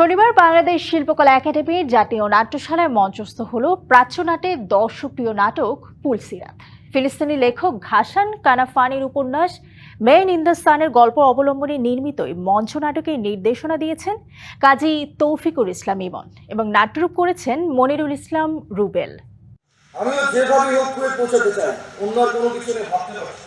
শনিবার বাংলাদেশ শিল্পকলা একাডেমির জাতীয় নাট্যশালায় মঞ্চস্থ হল প্রাচ্যনাটে দর্শকপ্রিয় নাটক পুলসিরাত। ফিলিস্তিনি লেখক ঘাসান কানাফানির উপন্যাস মেন ইন দ্য সানের গল্প অবলম্বনে নির্মিত এই মঞ্চ নাটকের নির্দেশনা দিয়েছেন কাজী তৌফিকুর ইসলাম ইমন এবং নাট্যরূপ করেছেন মনিরুল ইসলাম রুবেল।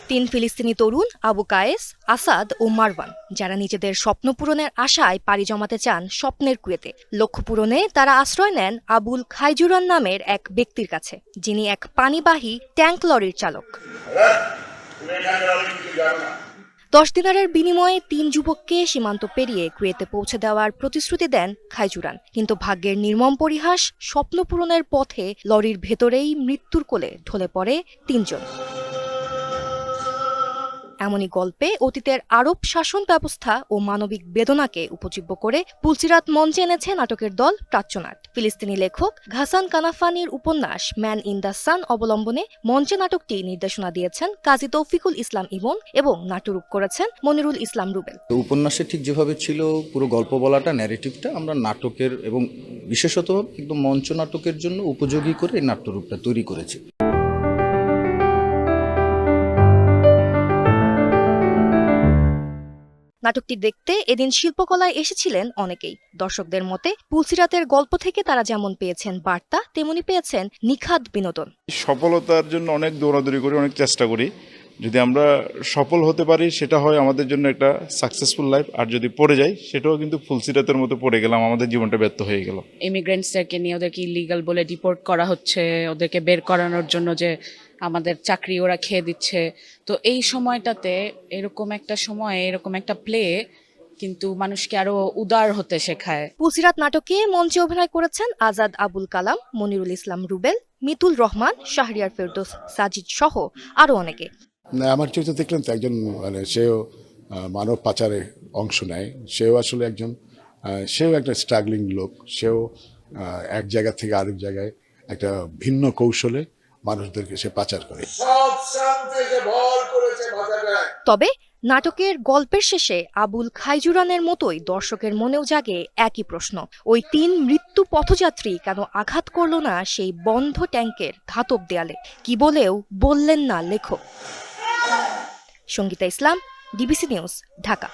তিন ফিলিস্তিনি তরুণ আবু কায়েস আসাদ ও মারওয়ান যারা নিজেদের স্বপ্ন পূরণের আশায় পাড়ি জমাতে চান স্বপ্নের কুয়েতে। লক্ষ্য পূরণে তারা আশ্রয় নেন আবুল খাইজুরান নামের এক ব্যক্তির কাছে যিনি এক পানিবাহী ট্যাঙ্ক লরির চালক। দশ দিনারের বিনিময়ে তিন যুবককে সীমান্ত পেরিয়ে কুয়েতে পৌঁছে দেওয়ার প্রতিশ্রুতি দেন খাইজুরান। কিন্তু ভাগ্যের নির্মম পরিহাস স্বপ্ন পূরণের পথে লরির ভেতরেই মৃত্যুর কোলে ঢলে পড়ে তিনজন। এমনই গল্পে অতীতের আরব শাসন ব্যবস্থা ও মানবিক বেদনাকে উপজীব্য করে পুলসিরাত মঞ্চে এনেছে নাটকের দল প্রাচ্যনাট। ফিলিস্তিনি লেখক ঘাসান কানাফানির উপন্যাস ম্যান ইন দ্য সান অবলম্বনে মঞ্চে নাটকটি নির্দেশনা দিয়েছেন কাজী তৌফিকুল ইসলাম ইমন এবং নাট্যরূপ করেছেন মনিরুল ইসলাম রুবেল। উপন্যাসে ঠিক যেভাবে ছিল পুরো গল্প বলাটা ন্যারেটিভটা আমরা নাটকের এবং বিশেষত একদম মঞ্চ নাটকের জন্য উপযোগী করে এই নাট্যরূপটা তৈরি করেছি। নাটকটি দেখতে এদিন শিল্পকলায় এসেছিলেন অনেকেই। দর্শকদের মতে পুলসিরাতের গল্প থেকে তারা যেমন পেয়েছেন বার্তা, তেমনি পেয়েছেন নিখাদ বিনোদন। সফলতার জন্য অনেক দৌড়াদৌড়ি করি, অনেক চেষ্টা করি। যদি আমরা সফল হতে পারি সেটা হয় আমাদের জন্য একটা সাকসেসফুল লাইফ আর যদি পড়ে যাই সেটাও কিন্তু ফুলসিরাতের মতো পড়ে গেলাম আমাদের জীবনটা ব্যর্থ হয়ে গেল। ইমিগ্রেন্টসদেরকে নিয়ে ওদেরকে ইলিগাল বলে ডিপোর্ট করা হচ্ছে ওদেরকে বের করানোর জন্য যে আমাদের চাকরি ওরা খেয়ে দিচ্ছে। তো এই সময়টাতে এরকম একটা সময়ে এরকম একটা প্লে কিন্তু মানুষকে আরও উদার হতে শেখায়। পুলসিরাত নাটকে মঞ্চে অভিনয় করেছেন আজাদ আবুল কালাম মনিরুল ইসলাম রুবেল মিতুল রহমান শাহরিয়ার ফেরদোস সাজিদ সহ আরও অনেকে। আমার চরিত্র দেখলেন তো একজন মানে সেও মানব পাচারে অংশ নেয়। সেও আসলে একজন সেও একটা স্ট্রাগলিং লোক। সেও এক জায়গা থেকে আরেক জায়গায় একটা ভিন্ন কৌশলে মানুষদেরকে সে পাচার করে। তবে নাটকের গল্পের শেষে আবুল খাইজুরানের মতোই দর্শকের মনেও জাগে একই প্রশ্ন। ওই তিন মৃত্যু পথযাত্রী কেন আঘাত করল না সেই বন্ধ ট্যাঙ্কের ধাতব দেয়ালে? কি বলেও বললেন না লেখক। Sangeeta Islam DBC news Dhaka.